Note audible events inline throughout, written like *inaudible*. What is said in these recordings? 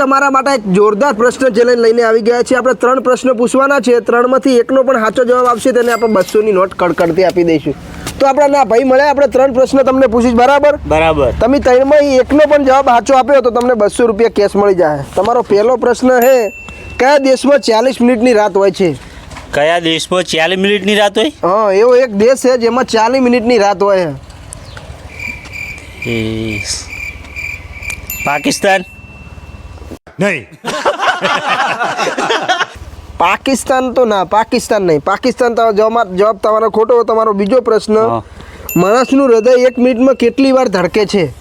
તમારા માટે એક જોરદાર પ્રશ્ન ચેલેન્જ લઈને આવી ગયા છે આપણે ત્રણ પ્રશ્ન પૂછવાના છે. ત્રણમાંથી એકનો પણ સાચો જવાબ આપશે. તેને આપણે બસોની નોટ કડકડતી આપી દઈશું. તો આપણા ના ભાઈ મળે આપણે ત્રણ પ્રશ્ન તમને પૂછીશ બરાબર? બરાબર. તમે ત્રણમાં એકનો પણ જવાબ સાચો આપ્યો તો તમને બસો રૂપિયા કેશ મળી જાય. તમારો પહેલો પ્રશ્ન છે કયા દેશમાં ચાલીસ મિનિટની રાત હોય છે? કયા દેશમાં ચાલીસ મિનિટની રાત હોય? હા એવો એક દેશ છે જેમાં ચાલીસ મિનિટની રાત હોય. છે એ *laughs* પાકિસ્તાન તો ના પાકિસ્તાન નહીં. પાકિસ્તાન તો જવાબ જવાબ તમારો ખોટો તમારો બીજો પ્રશ્ન. માણસનું હૃદય એક મિનિટમાં કેટલી વાર ધડકે છે?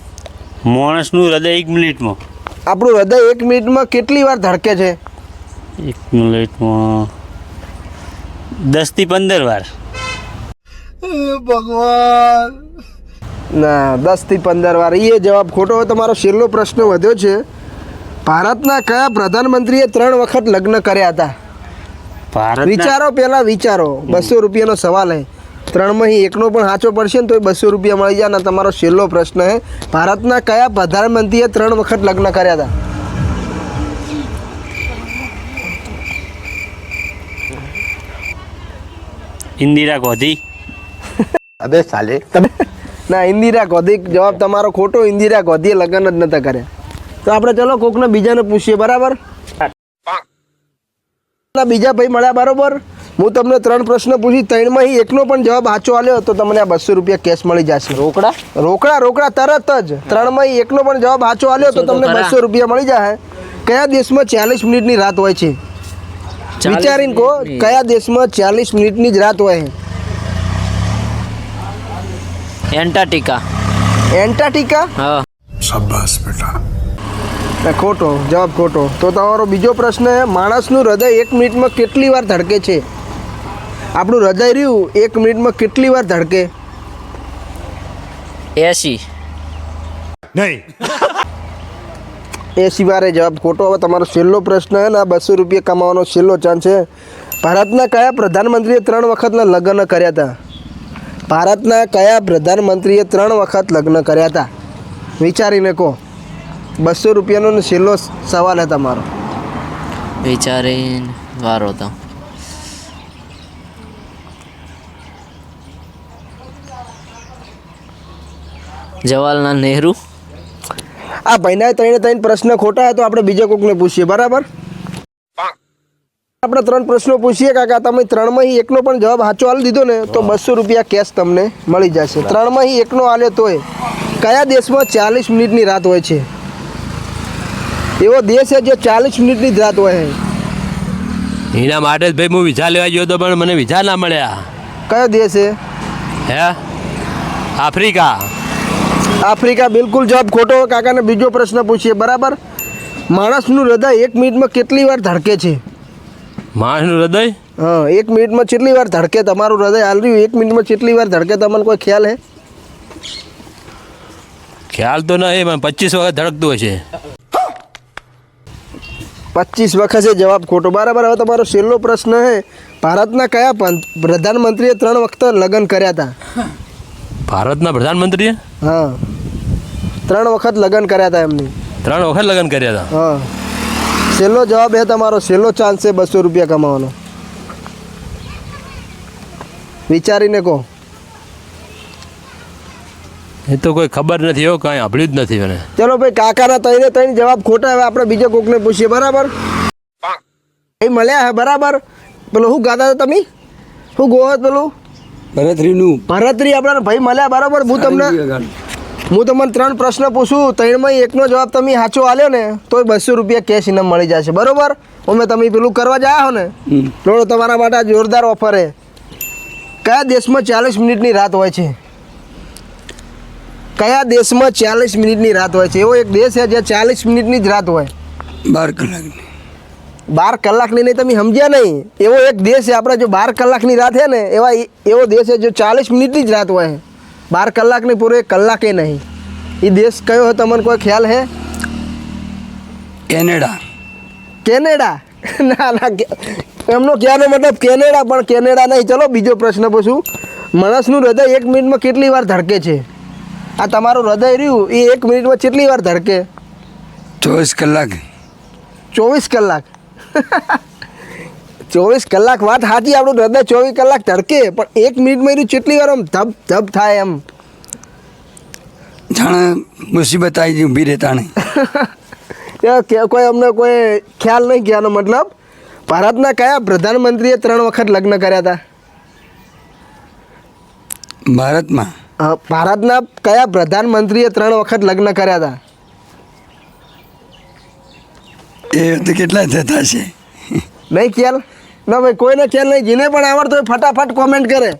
માણસનું હૃદય એક મિનિટમાં. આપણું હૃદય એક મિનિટમાં કેટલી વાર ધડકે છે? એક મિનિટમાં દસથી પંદર વાર. ના દસથી પંદર વાર. એ જવાબ ખોટો તમારો છેલ્લો પ્રશ્ન વધ્યો છે. ભારતના કયા પ્રધાનમંત્રીએ ત્રણ વખત લગ્ન કર્યા હતા? ભારત વિચારો પહેલા વિચારો. બસો રૂપિયાનો સવાલ હે. ત્રણમાંથી એકનો પણ સાચો પડશે ને તો બસો રૂપિયા મળી જાય ને તમારો છેલ્લો પ્રશ્ન હે. ભારતના કયા પ્રધાનમંત્રીએ ત્રણ વખત લગ્ન કર્યા હતા? ઇન્દિરા ગાંધી. અબે સાલે. *laughs* ના ઇન્દિરા ગાંધી જવાબ તમારો ખોટો. ઇન્દિરા ગાંધીએ લગ્ન જ નતા કર્યા. તો આપણે ચલો કોકને બીજાને પૂછીએ બરાબર? બીજા ભાઈ મળ્યા બરોબર? હું તમને ત્રણ પ્રશ્ન પૂછી ત્રણમાં એકનો પણ જવાબ સાચો આલ્યો તો તમને આ બસો રૂપિયા કેશ મળી જશે. રોકડા? રોકડા રોકડા તરત જ. ત્રણમાં એકનો પણ જવાબ સાચો આલ્યો તો તમને બસો રૂપિયા મળી જાય કયા દેશમાં ચાલીસ મિનિટની રાત હોય છે? વિચારીને કહો કયા દેશમાં ચાલીસ મિનિટની જ રાત હોય? છે એન્ટાર્ટિકા એન્ટાર્ટિકા હા બેટા. ખોટો જવાબ ખોટો. તો તમારો બીજો પ્રશ્ન માણસનું હૃદય એક મિનિટમાં કેટલી વાર ધડકે છે? આપણું હૃદય રહ્યું એક મિનિટમાં કેટલી વાર ધડકે? એસી એસી વારે જવાબ ખોટો. હવે તમારો છેલ્લો પ્રશ્ન છે ને આ બસો રૂપિયા કમાવાનો છેલ્લો ચાન્સ છે. ભારતના કયા પ્રધાનમંત્રીએ ત્રણ વખતના લગ્ન કર્યા હતા? ભારતના કયા પ્રધાનમંત્રીએ ત્રણ વખત લગ્ન કર્યા હતા? વિચારીને કહો બસો રૂપિયાનો છેલ્લો સવાલ છે તમારો. વિચારીને વારો તો. જવાહરલાલ નહેરુ? આ ભાઈના ત્રણે ત્રણ પ્રશ્ન ખોટા હોય તો આપણે બીજા કોકને પૂછીએ બરાબર? આપણે ત્રણ પ્રશ્નો પૂછીએ કાકા. તમે ત્રણમાં એકનો પણ જવાબ સાચો આલી દીધો ને તો બસો રૂપિયા કેશ તમને મળી જશે. ત્રણમાં એકનો આલ્યો તોય. કયા દેશમાં ચાલીસ મિનિટની રાત હોય છે? એવો દેશ છે જે ચાલીસ મિનિટની જ રાત હોય છે. એના માટે જ ભાઈ હું વિઝા લેવા ગયો તો પણ મને વિઝા ના મળ્યા. કયો દેશ છે? હે? આફ્રિકા. આફ્રિકા બિલકુલ જવાબ ખોટો. કાકાને બીજો પ્રશ્ન પૂછીએ બરાબર? માણસનું હૃદય એક મિનિટમાં કેટલી વાર ધડકે છે? માણસનું હૃદય? હા એક મિનિટમાં કેટલી વાર ધડકે? તમારું હૃદય હાલ રહ્યું એક મિનિટમાં કેટલી વાર ધડકે? તમને કોઈ ખ્યાલ હે? ખ્યાલ તો નહીં પણ પચીસ વખત ધડકતું હશે પચીસ વખત જવાબ ખોટો. બરાબર હવે તમારો છેલ્લો પ્રશ્ન છે ભારતના કયા પ્રધાનમંત્રીએ ત્રણ વખત લગ્ન કર્યા હતા? ભારતના પ્રધાનમંત્રીએ? હા. ત્રણ વખત લગ્ન કર્યા હતા એમની. ત્રણ વખત લગ્ન કર્યા હતા? હા. છેલ્લો જવાબ એ તમારો છેલ્લો ચાન્સ છે બસો રૂપિયા કમાવાનો. વિચારીને કહો. એ તો કોઈ ખબર નથી હો કાંઈ સાંભળ્યું જ નથી મને. ચલો ભાઈ કાકાના ત્રણે તઈને જવાબ ખોટા હવે આપણે બીજા કોકને પૂછીએ બરાબર? એ મળ્યા હે બરાબર? પેલો શું ગાતા હતા તમે? શું ગોવા પેલું? ભરતરીનું. ભરતરી આપણા ભાઈ મળ્યા બરાબર? હું તમને હું તમને ત્રણ પ્રશ્ન પૂછું ત્રણમાં એકનો જવાબ તમે સાચો આલ્યો ને તોય બસો રૂપિયા કેશ ઇનામ મળી જશે બરોબર? અમે તમે પેલું કરવા જાય હો ને તો તમારા માટે જોરદાર ઓફર હે કયા દેશમાં ચાલીસ મિનિટની રાત હોય છે? કયા દેશમાં ચાલીસ મિનિટની રાત હોય છે? એવો એક દેશ છે જ્યાં ચાલીસ મિનિટની જ રાત હોય. બાર કલાકની. બાર કલાકની નહીં તમે સમજ્યા નહીં? એવો એક દેશ છે આપણે જો બાર કલાકની રાત છે ને એવા એ- એવો દેશ છે જો ચાલીસ મિનિટની જ રાત હોય. બાર કલાકની પૂરો એક કલાકે નહીં. એ દેશ કયો તમને કોઈ ખ્યાલ છે કેનેડા. કેનેડા? *laughs* ના ના એમનો કહેવાનો મતલબ કેનેડા પણ કેનેડા નહીં. ચલો બીજો પ્રશ્ન પૂછું. માણસનું હૃદય એક મિનિટમાં કેટલી વાર ધડકે છે? આ તમારું હૃદય રહ્યું એ એક મિનિટમાં કેટલી વાર ધડકે? ચોવીસ કલાક. ચોવીસ કલાક. ચોવીસ કલાક વાત સાચી આપણું હૃદય ચોવીસ કલાક ધડકે પણ એક મિનિટમાં એનું કેટલી વાર આમ ધબ ધબ થાય એમ. જાણે મુસીબત આવી ગઈ ઊભી રહેતા નહીં. *laughs* કોઈ અમને કોઈ ખ્યાલ નહીં કહેવાનો મતલબ? ભારતના કયા પ્રધાનમંત્રીએ ત્રણ વખત લગ્ન કર્યા હતા? ભારતમાં? ભારતના કયા પ્રધાનમંત્રીએ ત્રણ વખત લગ્ન કર્યા હતા? એ તો કેટલા થતા છે નહીં ખ્યાલ? ના ભાઈ કોઈને ખ્યાલ નહીં જેને પણ આવડતો હોય ફટાફટ કોમેન્ટ કરે.